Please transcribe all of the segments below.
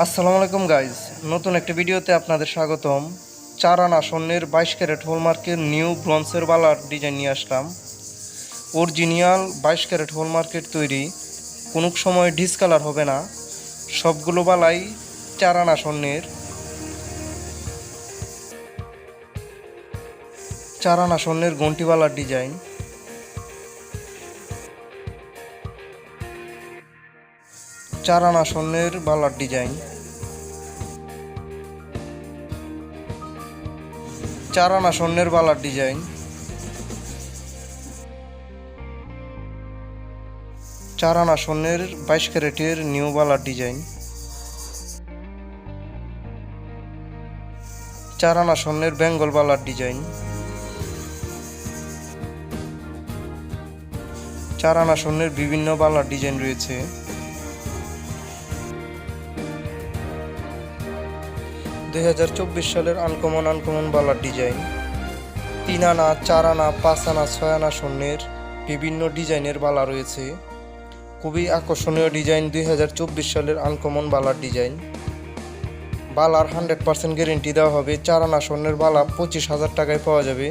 আসসালামু আলাইকুম গাইজ নতুন একটি ভিডিওতে আপনাদের স্বাগতম। চার আনা স্বর্ণের বাইশ ক্যারেট হলমার্কের নিউ ব্রন্সের বালার ডিজাইন নিয়ে আসলাম। অরিজিনিয়াল বাইশ ক্যারেট হলমার্কের তৈরি। কোনো সময় ডিসকালার হবে না। সবগুলো বালাই চার আনা স্বর্ণের। চার আনা স্বর্ণের গন্টিবালার ডিজাইন। চার আনা স্বর্ণের বালার ডিজাইন। চার আনা স্বর্ণের বালার ডিজাইন। চার আনা স্বর্ণের বাইশ ক্যারেটের নিউ বালার ডিজাইন। চার আনা স্বর্ণের বেঙ্গল বালার ডিজাইন। চার আনা স্বর্ণের বিভিন্ন বালার ডিজাইন রয়েছে। দুই হাজার চব্বিশ সালের আনকমন আনকমন বালার ডিজাইন। তিন আনা চার আনা পাঁচ আনা ছয় আনা স্বর্ণের বিভিন্ন ডিজাইনের বালা রয়েছে। খুবই আকর্ষণীয় ডিজাইন দুই হাজার চব্বিশ সালের আনকমন বালার ডিজাইন। বালার হান্ড্রেড পার্সেন্ট গ্যারেন্টি দেওয়া হবে। চার আনা স্বর্ণের বালা পঁচিশ হাজার টাকায় পাওয়া যাবে।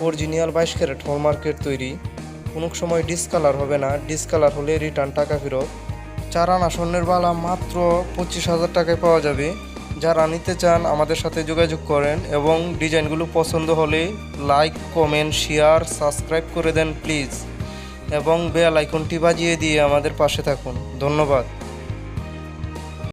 অরিজিনাল বাইশ ক্যারেট হলমার্কের তৈরি। কোনো সময় ডিসকালার হবে না। ডিসকালার হলে রিটার্ন টাকা ফেরত। চার আনা স্বর্ণের বালা মাত্র পঁচিশ হাজার টাকায় পাওয়া যাবে। যারা নিতে চান, আমাদের সাথে যোগাযোগ করেন এবং ডিজাইনগুলো পছন্দ হলে লাইক, কমেন্ট, শেয়ার, সাবস্ক্রাইব করে দেন প্লিজ। এবং বেল আইকনটি বাজিয়ে দিয়ে আমাদের পাশে থাকুন। ধন্যবাদ।